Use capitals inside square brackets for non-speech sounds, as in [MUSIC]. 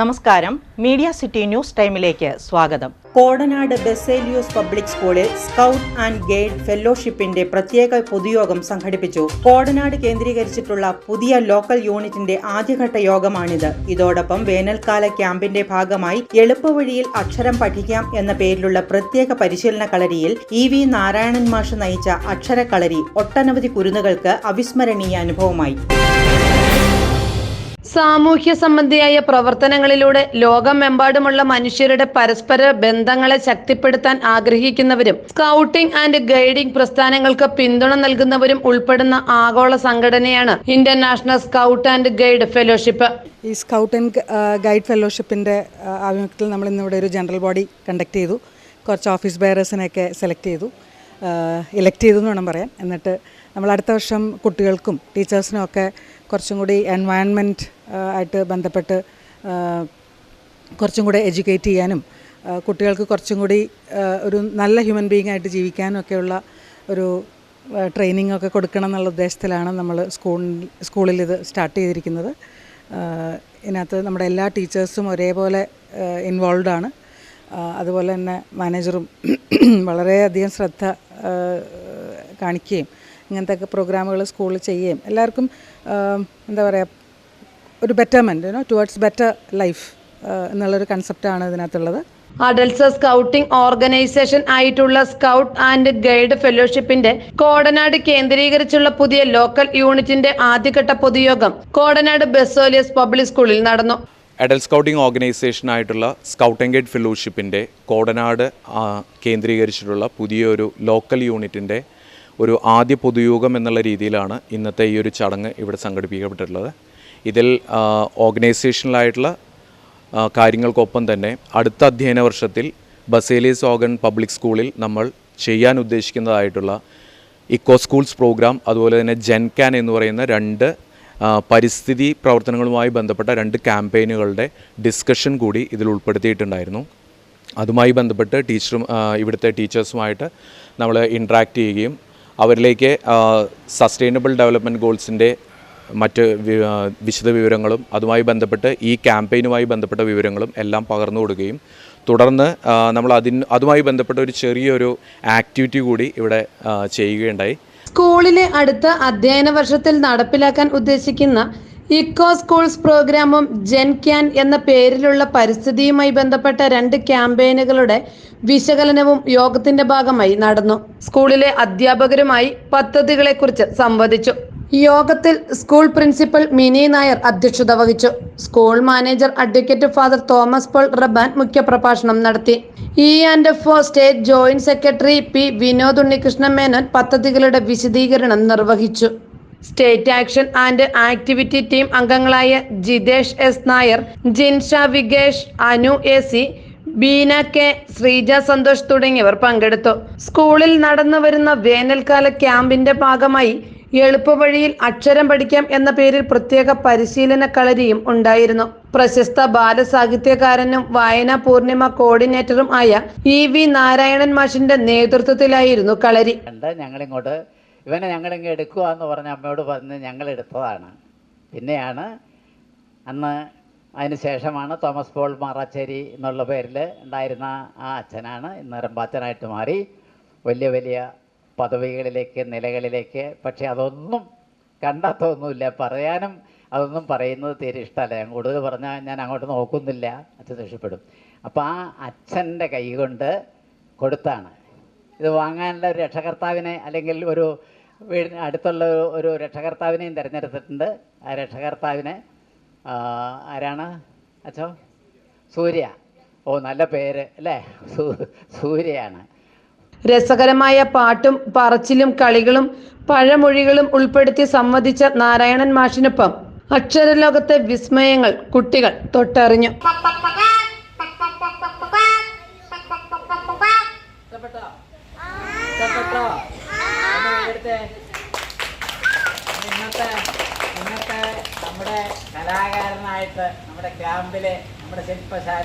നമസ്കാരം. Media city news ടൈമിലേക്ക് സ്വാഗതം. കോടനാട് ബെസേലിയൂസ് പബ്ലിക് സ്കൂളിൽ സ്കൗട്ട് ആൻഡ് ഗൈഡ് ഫെല്ലോഷിപ്പിന്റെ പ്രത്യേക പൊതുയോഗം സംഘടിപ്പിച്ചു. കോടനാട് കേന്ദ്രീകരിച്ചിട്ടുള്ള പുതിയ ലോക്കൽ യൂണിറ്റിന്റെ ആദ്യഘട്ട യോഗമാണിത്. ഇതോടൊപ്പം വേനൽക്കാല ക്യാമ്പിന്റെ ഭാഗമായി എളുപ്പവഴിയിൽ അക്ഷരം പഠിക്കാം എന്ന പേരിലുള്ള പ്രത്യേക പരിശീലന കളരിയിൽ ഇ വി നാരായണൻ മാഷ് നയിച്ച അക്ഷരക്കളരി ഒട്ടനവധി കുരുന്നുകൾക്ക് അവിസ്മരണീയ അനുഭവമായി. സാമൂഹ്യ സംബന്ധിയായ പ്രവർത്തനങ്ങളിലൂടെ ലോകമെമ്പാടുമുള്ള മനുഷ്യരുടെ പരസ്പര ബന്ധങ്ങളെ ശക്തിപ്പെടുത്താൻ ആഗ്രഹിക്കുന്നവരും സ്കൗട്ടിംഗ് ആൻഡ് ഗൈഡിംഗ് പ്രസ്ഥാനങ്ങൾക്ക് പിന്തുണ നൽകുന്നവരും ഉൾപ്പെടുന്ന ആഗോള സംഘടനയാണ് international scout and guide fellowship ഈ സ്കൗട്ട് ആൻഡ് ഗൈഡ് ഫെലോഷിപ്പിന്റെ ആഭിമുഖ്യത്തിൽ നമ്മൾ ഇന്നിവിടെ ഒരു ജനറൽ ബോഡി കണ്ടക്ട് ചെയ്തു. കുറച്ച് ഓഫീസ് ബെയറേഴ്സിനെയൊക്കെ സെലക്ട് ചെയ്തു. ഇലക്ട് ചെയ്തു എന്ന് വേണം പറയാൻ. എന്നിട്ട് നമ്മൾ അടുത്ത വർഷം കുട്ടികൾക്കും ടീച്ചേഴ്സിനും ഒക്കെ കുറച്ചും കൂടി എൻവയൺമെന്റ് ആയിട്ട് ബന്ധപ്പെട്ട് കുറച്ചും കൂടെ എഡ്യൂക്കേറ്റ് ചെയ്യാനും കുട്ടികൾക്ക് കുറച്ചും കൂടി ഒരു നല്ല ഹ്യൂമൻ ബീങ് ആയിട്ട് ജീവിക്കാനും ഒക്കെയുള്ള ഒരു ട്രെയിനിങ് ഒക്കെ കൊടുക്കണം എന്നുള്ള ഉദ്ദേശത്തിലാണ് നമ്മൾ സ്കൂൾ സ്കൂളിൽ ഇത് സ്റ്റാർട്ട് ചെയ്തിരിക്കുന്നത്. ഇതിനകത്ത് നമ്മുടെ എല്ലാ ടീച്ചേഴ്സും ഒരേപോലെ ഇൻവോൾവ് ആണ്. അതുപോലെ തന്നെ മാനേജറും [CLEARS THROAT] വളരെയധികം ശ്രദ്ധ കാണിക്കുകയും ഇങ്ങനത്തെ പ്രോഗ്രാമുകൾ സ്കൂളിൽ ചെയ്യുകയും എല്ലാവർക്കും എന്താ പറയുക ഒരു betterment you know towards better life എന്നുള്ളൊരു കൺസെപ്റ്റാണ് ഇതിനകത്തുള്ളത്. അഡൽസ് സ്കൗട്ടിംഗ് ഓർഗനൈസേഷൻ ആയിട്ടുള്ള സ്കൗട്ട് ആൻഡ് ഗൈഡ് ഫെലോഷിപ്പിന്റെ കോടനാട് കേന്ദ്രീകരിച്ചുള്ള പുതിയ ലോക്കൽ യൂണിറ്റിന്റെ ആദ്യഘട്ട പൊതുയോഗം കോടനാട് ബെസോലിയസ് പബ്ലിക് സ്കൂളിൽ നടന്നു. അഡൽ സ്കൗട്ടിംഗ് ഓർഗനൈസേഷനായിട്ടുള്ള സ്കൗട്ട് ആൻഡ് ഗൈഡ് ഫെലോഷിപ്പിന്റെ കോടനാട് കേന്ദ്രീകരിച്ചിട്ടുള്ള പുതിയൊരു ലോക്കൽ യൂണിറ്റിന്റെ ഒരു ആദ്യ പൊതുയോഗം എന്നുള്ള രീതിയിലാണ് ഇന്നത്തെ ഈ ഒരു ചടങ്ങ് ഇവിടെ സംഘടിപ്പിക്കപ്പെട്ടിട്ടുള്ളത്. ഇതിൽ ഓർഗനൈസേഷനിലായിട്ടുള്ള കാര്യങ്ങൾക്കൊപ്പം തന്നെ അടുത്ത അധ്യയന വർഷത്തിൽ ബസേലിയസ് ഓഗൻ പബ്ലിക് സ്കൂളിൽ നമ്മൾ ചെയ്യാൻ ഉദ്ദേശിക്കുന്നതായിട്ടുള്ള ഇക്കോ സ്കൂൾസ് പ്രോഗ്രാം അതുപോലെ തന്നെ ജെൻകാൻ എന്ന് പറയുന്ന രണ്ട് പരിസ്ഥിതി പ്രവർത്തനങ്ങളുമായി ബന്ധപ്പെട്ട രണ്ട് ക്യാമ്പയിനുകളുടെ ഡിസ്കഷൻ കൂടി ഇതിൽ ഉൾപ്പെടുത്തിയിട്ടുണ്ടായിരുന്നു. അതുമായി ബന്ധപ്പെട്ട് ടീച്ചറും ഇവിടുത്തെ ടീച്ചേഴ്സുമായിട്ട് നമ്മൾ ഇൻട്രാക്ട് ചെയ്യുകയും അവരിലേക്ക് സസ്റ്റൈനബിൾ ഡെവലപ്മെന്റ് ഗോൾസിന്റെ മറ്റ് വിശദ വിവരങ്ങളും അതുമായി ബന്ധപ്പെട്ട് ഈ ക്യാമ്പയിനുമായി ബന്ധപ്പെട്ട വിവരങ്ങളും എല്ലാം പകർന്നു കൊടുക്കുകയും തുടർന്ന് നമ്മൾ അതിന് അതുമായി ബന്ധപ്പെട്ട ഒരു ചെറിയൊരു ആക്ടിവിറ്റി കൂടി ഇവിടെ ചെയ്യുകയുണ്ടായി. സ്കൂളിലെ അടുത്ത അധ്യയന വർഷത്തിൽ നടപ്പിലാക്കാൻ ഉദ്ദേശിക്കുന്ന ഇക്കോ സ്കൂൾസ് പ്രോഗ്രാമും ജെൻ ക്യാൻ എന്ന പേരിലുള്ള പരിസ്ഥിതിയുമായി ബന്ധപ്പെട്ട രണ്ട് ക്യാമ്പയിനുകളുടെ വിശകലനവും യോഗത്തിന്റെ ഭാഗമായി നടന്നു. സ്കൂളിലെ അധ്യാപകരുമായി പദ്ധതികളെക്കുറിച്ച് സംവദിച്ചു. യോഗത്തിൽ സ്കൂൾ പ്രിൻസിപ്പൽ മിനി നായർ അധ്യക്ഷത വഹിച്ചു. School manager advocate Father Thomas Paul Rabban മുഖ്യപ്രഭാഷണം നടത്തി. E and F O state joint secretary P Vinod Unnikrishnan Menon പദ്ധതികളുടെ വിശദീകരണം നിർവഹിച്ചു. State action and activity team അംഗങ്ങളായ Jithesh S Nair Jinsha Vikesh Anu A C Beena K Sreeja Santhosh തുടങ്ങിയവർ പങ്കെടുത്തു. സ്കൂളിൽ നടന്നു വരുന്ന വേനൽക്കാല ക്യാമ്പിന്റെ ഭാഗമായി എളുപ്പവഴിയിൽ അക്ഷരം പഠിക്കാം എന്ന പേരിൽ പ്രത്യേക പരിശീലന കളരിയും ഉണ്ടായിരുന്നു. പ്രശസ്ത ബാലസാഹിത്യകാരനും വായനാ പൂർണിമ കോർഡിനേറ്ററും ആയ ഇ വി നാരായണൻ മാഷിന്റെ നേതൃത്വത്തിലായിരുന്നു കളരി. ഞങ്ങളിങ്ങോട്ട് ഇവനെ ഞങ്ങളിങ്ങ് എടുക്കുക എന്ന് പറഞ്ഞ അമ്മയോട് പറഞ്ഞ് ഞങ്ങൾ എടുത്തതാണ് പിന്നെയാണ് അന്ന് അതിന് ശേഷമാണ് തോമസ് പോൾ മാറാച്ചേരി എന്നുള്ള പേരിൽ ഉണ്ടായിരുന്ന ആ അച്ഛനാണ്. ഇന്ന് റമ്പാച്ചനായിട്ട് മാറി. വലിയ വലിയ പദവികളിലേക്ക് നിലകളിലേക്ക്. പക്ഷേ അതൊന്നും കണ്ടാത്തൊന്നുമില്ല. പറയാനും അതൊന്നും പറയുന്നത് തീരെ ഇഷ്ടമല്ല. ഞാൻ കൂടുതൽ പറഞ്ഞാൽ ഞാൻ അങ്ങോട്ട് നോക്കുന്നില്ല. അച്ഛൻ രക്ഷപ്പെടും. അപ്പോൾ ആ അച്ഛന്റെ കൈ കൊണ്ട് കൊടുത്താണ്. ഇത് വാങ്ങാനുള്ള ഒരു രക്ഷകർത്താവിനെ അല്ലെങ്കിൽ ഒരു വീടിന് അടുത്തുള്ള ഒരു- രക്ഷകർത്താവിനെയും തിരഞ്ഞെടുത്തിട്ടുണ്ട്. ആ രക്ഷകർത്താവിനെ ആരാണ്? അച്ഛോ? സൂര്യ. ഓ നല്ല പേര്. അല്ലേ? സൂര്യയാണ്. രസകരമായ പാട്ടും പറച്ചിലും കളികളും പഴമൊഴികളും ഉൾപ്പെടുത്തി സംവദിച്ച നാരായണൻ മാഷിനൊപ്പം അക്ഷരലോകത്തെ വിസ്മയങ്ങൾ കുട്ടികൾ തൊട്ടറിഞ്ഞു. നമ്മുടെ കലാകാരനായിട്ട് നമ്മുടെ ക്യാമ്പിലെ നമ്മുടെ ശില്പശാല